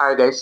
Hi guys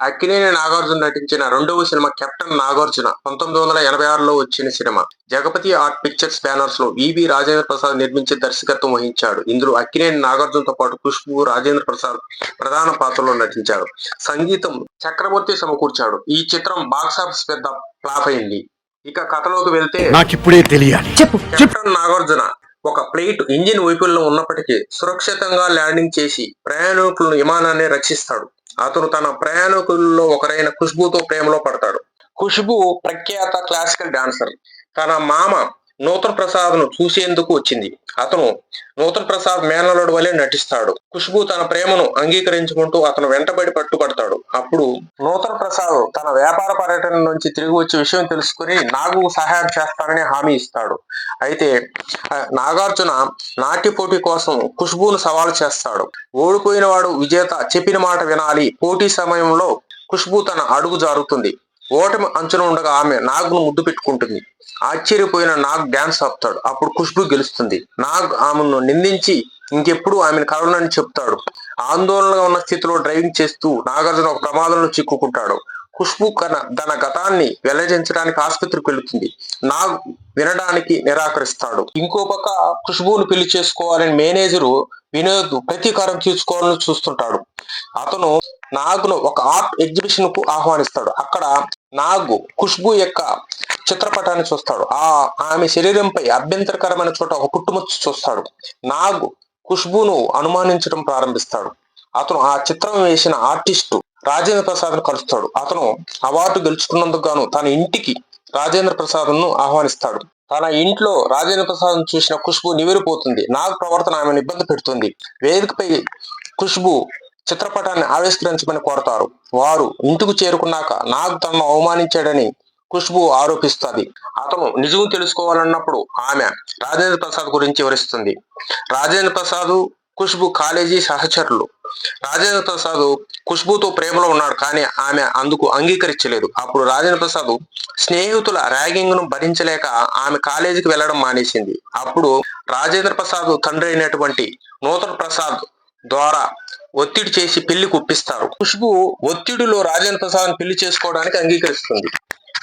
Akkineni Nagarjuna నటించిన రెండవ cinema captain Nagarjuna పంతొమ్మిది వందల ఎనభై ఆరులో వచ్చిన సినిమా. జగపతి ఆర్ట్ పిక్చర్స్ బ్యానర్స్లో వివి రాజేంద్ర ప్రసాద్ నిర్మించి దర్శకత్వం వహించాడు. ఇందులో అక్కినేని నాగార్జునతో పాటు ఖుష్బు రాజేంద్ర ప్రసాద్ ప్రధాన పాత్రలో నటించాడు. సంగీతం చక్రవర్తి సమకూర్చాడు. ఈ చిత్రం బాక్సాఫీస్ పెద్ద ఫ్లాప్ అయింది. ఇక కథలోకి వెళ్తే నాకిప్పుడే తెలియాలి. చెప్పు కెప్టెన్ నాగార్జున ఒక ప్లేట్ ఇంజిన్ వైపుల్లో ఉన్నప్పటికీ సురక్షితంగా ల్యాండింగ్ చేసి ప్రయాణికులను విమానాన్ని రక్షిస్తాడు. అతను తన ప్రయాణికుల్లో ఒకరైన ఖుష్బుతో ప్రేమలో పడతాడు. ఖుష్బు ప్రఖ్యాత క్లాసికల్ డాన్సర్ తన మామ నూతన్ ప్రసాద్ను చూసేందుకు వచ్చింది. అతను నూతన్ ప్రసాద్ మేనలోడు వలె నటిస్తాడు. ఖుష్బు తన ప్రేమను అంగీకరించుకుంటూ అతను వెంటబడి పట్టుబడతాడు అప్పుడు నూతన్ ప్రసాద్ తన వ్యాపార పర్యటన నుంచి తిరిగి వచ్చే విషయం తెలుసుకుని నాగు సహాయం చేస్తానని హామీ ఇస్తాడు. అయితే నాగార్జున నాట్య పోటీ కోసం ఖుష్బును సవాలు చేస్తాడు. ఓడిపోయిన వాడు విజేత చెప్పిన మాట వినాలి. పోటీ సమయంలో ఖుష్బు తన అడుగు జారుతుంది. ఓటమి అంచున ఉండగా ఆమె నాగ్ను ముద్దు పెట్టుకుంటుంది. ఆశ్చర్యపోయిన నాగ్ డ్యాన్స్ ఆపుతాడు. అప్పుడు ఖుష్బు గెలుస్తుంది. నాగ్ ఆమెను నిందించి ఇంకెప్పుడు ఆమెను కలవనని చెప్తాడు. ఆందోళనగా ఉన్న స్థితిలో డ్రైవింగ్ చేస్తూ నాగార్జున ఒక ప్రమాదంలో చిక్కుకుంటాడు. ఖుష్బు కన తన గతాన్ని వెల్లడించడానికి ఆసుపత్రికి వెళుతుంది. నాగ్ వినడానికి నిరాకరిస్తాడు. ఇంకో పక్క ఖుష్బును పెళ్ళి చేసుకోవాలని మేనేజరు వినోద్ ప్రతీకారం తీసుకోవాలని చూస్తుంటాడు. అతను నాగ్ను ఒక ఆర్ట్ ఎగ్జిబిషన్కు ఆహ్వానిస్తాడు. అక్కడ నాగ్ ఖుష్బు యొక్క చిత్రపటాన్ని చూస్తాడు. ఆ ఆమె శరీరంపై అభ్యంతరకరమైన చోట ఒక పుట్టుమచ్చు చూస్తాడు. నాగు ఖుష్బును అనుమానించడం ప్రారంభిస్తాడు. అతను ఆ చిత్రం వేసిన ఆర్టిస్టు రాజేంద్ర ప్రసాద్ను కలుస్తాడు. అతను అవార్డు గెలుచుకున్నందుకు గాను తన ఇంటికి రాజేంద్ర ప్రసాద్ను ఆహ్వానిస్తాడు. తన ఇంట్లో రాజేంద్ర ప్రసాద్ను చూసిన ఖుష్బు నివిరిపోతుంది నాగ్ ప్రవర్తన ఆమెను ఇబ్బంది పెడుతుంది. వేదికపై ఖుష్బు చిత్రపటాన్ని ఆవిష్కరించమని కోరతారు. వారు ఇంటికి చేరుకున్నాక నాగ్ తనను అవమానించాడని ఖుష్బు ఆరోపిస్తుంది. అతను నిజం తెలుసుకోవాలన్నప్పుడు ఆమె రాజేంద్ర ప్రసాద్ గురించి వివరిస్తుంది. రాజేంద్ర ప్రసాద్ ఖుష్బు కాలేజీ సహచరులు. రాజేంద్ర ప్రసాద్ ఖుష్బుతో ప్రేమలో ఉన్నాడు కానీ ఆమె అందుకు అంగీకరించలేదు. అప్పుడు రాజేంద్ర ప్రసాద్ స్నేహితుల ర్యాగింగ్ను భరించలేక ఆమె కాలేజీకి వెళ్ళడం మానేసింది. అప్పుడు రాజేంద్ర ప్రసాద్ తండ్రి అయినటువంటి నూతన్ ప్రసాద్ ద్వారా ఒత్తిడి చేసి పెళ్ళి కుప్పిస్తారు. ఖుష్బు ఒత్తిడిలో రాజేంద్ర ప్రసాద్ పెళ్ళి చేసుకోవడానికి అంగీకరిస్తుంది.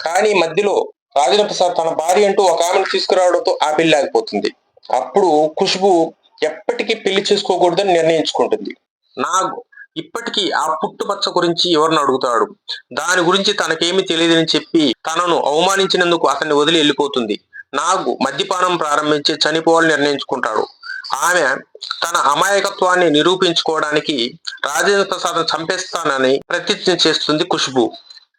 కానీ మధ్యలో రాజేంద్ర ప్రసాద్ తన భార్య అంటూ ఒక ఆమెను తీసుకురావడంతో ఆ పెళ్ళి ఆగిపోతుంది. అప్పుడు ఖుష్బు ఎప్పటికీ పెళ్ళి చేసుకోకూడదని నిర్ణయించుకుంటుంది. నా ఇప్పటికీ ఆ పుట్టుపచ్చ గురించి ఎవరిని అడుగుతాడు? దాని గురించి తనకేమీ తెలియదని చెప్పి తనను అవమానించినందుకు అతన్ని వదిలి వెళ్ళిపోతుంది. నాగు మద్యపానం ప్రారంభించి చనిపోవాలని నిర్ణయించుకుంటాడు. ఆమె తన అమాయకత్వాన్ని నిరూపించుకోవడానికి రాజేంద్ర ప్రసాద్ చంపేస్తానని ప్రతిజ్ఞ చేస్తుంది ఖుష్బు.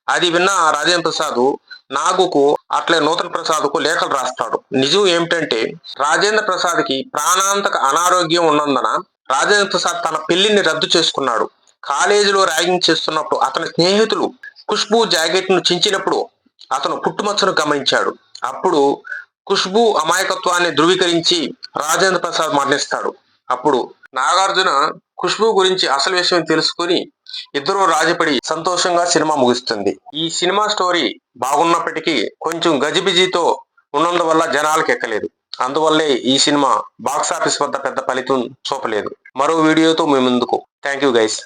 అది విన్న రాజేంద్ర ప్రసాద్ నాగుకు అట్లే నూతన్ ప్రసాద్కు లేఖలు రాస్తాడు. నిజం ఏమిటంటే రాజేంద్ర ప్రసాద్కి ప్రాణాంతక అనారోగ్యం ఉన్నందున రాజేంద్ర ప్రసాద్ తన పెళ్ళిని రద్దు చేసుకున్నాడు. కాలేజీలో ర్యాగింగ్ చేస్తున్నప్పుడు అతని స్నేహితులు ఖుష్బు జాకెట్ను చించినప్పుడు అతను పుట్టుమచ్చను గమనించాడు. అప్పుడు ఖుష్బు అమాయకత్వాన్ని ధృవీకరించి రాజేంద్ర ప్రసాద్ మరణిస్తాడు. అప్పుడు నాగార్జున ఖుష్బు గురించి అసలు విషయం తెలుసుకుని ఇద్దరు రాజపడి సంతోషంగా సినిమా ముగుస్తుంది. ఈ సినిమా స్టోరీ బాగున్నప్పటికీ కొంచెం గజిబిజితో ఉన్నందువల్ల జనాలకు ఎక్కలేదు. అందువల్లే ఈ సినిమా బాక్సాఫీస్ వద్ద పెద్ద ఫలితం చూపలేదు. మరో వీడియోతో మీ ముందుకు. Thank you guys.